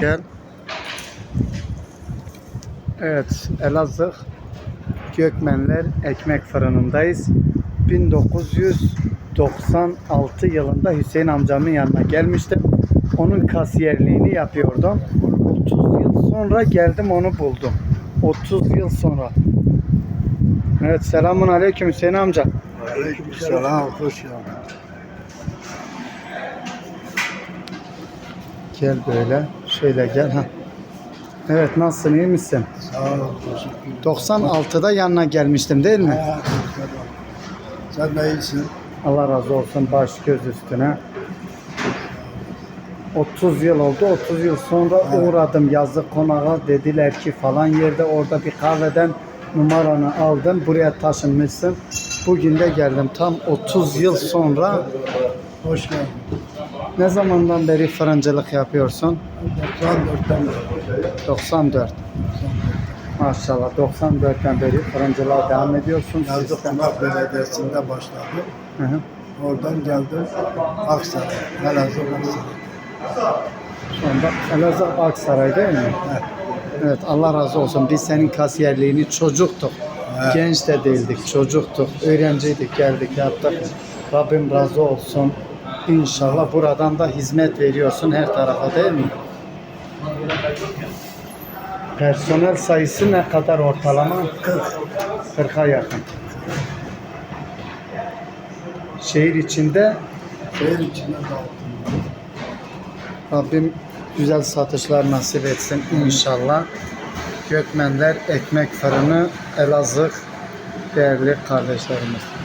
Gel. Evet, Elazığ Gökmenler Ekmek Fırını'ndayız. 1996 yılında Hüseyin amcamın yanına gelmiştim. Onun kasiyerliğini yapıyordum. 30 yıl sonra geldim onu buldum. 30 yıl sonra. Evet, selamun aleyküm Hüseyin amca. Aleykümselam, hoş geldin. Gel böyle. Şöyle gel. Ha. Evet, nasılsın, iyi misin? Sağ ol, teşekkür ederim. 96'da yanına gelmiştim değil mi? Ederim. Sen de iyisin. Allah razı olsun baş göz üstüne. 30 yıl oldu. 30 yıl sonra Evet. uğradım yazlık konağa. Dediler ki falan yerde orada bir kahveden numaranı aldım. Buraya taşınmışsın. Bugün de geldim. Tam 30 yıl sonra. Hoş geldin. Ne zamandan beri fırıncılık yapıyorsun? 94'ten beri. 94. Maşallah 94'ten beri fırıncılığa devam ediyorsun. Sistem- Konak Belediyesi'nde başladı. Hı hı. Oradan geldim Aksaray, Elazığ Aksaray. Sonra Elazığ Aksaray değil mi? Evet. Evet Allah razı olsun. Biz senin kasiyerliğini çocuktuk. Evet. Genç de değildik, çocuktuk. Öğrenciydik, geldik, yaptık. Rabbim razı olsun. İnşallah buradan da hizmet veriyorsun her tarafa değil mi? Personel sayısı ne kadar ortalama? 40. 40'a yakın. Şehir içinde Şehir içinde. Rabbim güzel satışlar nasip etsin inşallah. Gökmenler Ekmek Fırını Elazığ değerli kardeşlerimiz.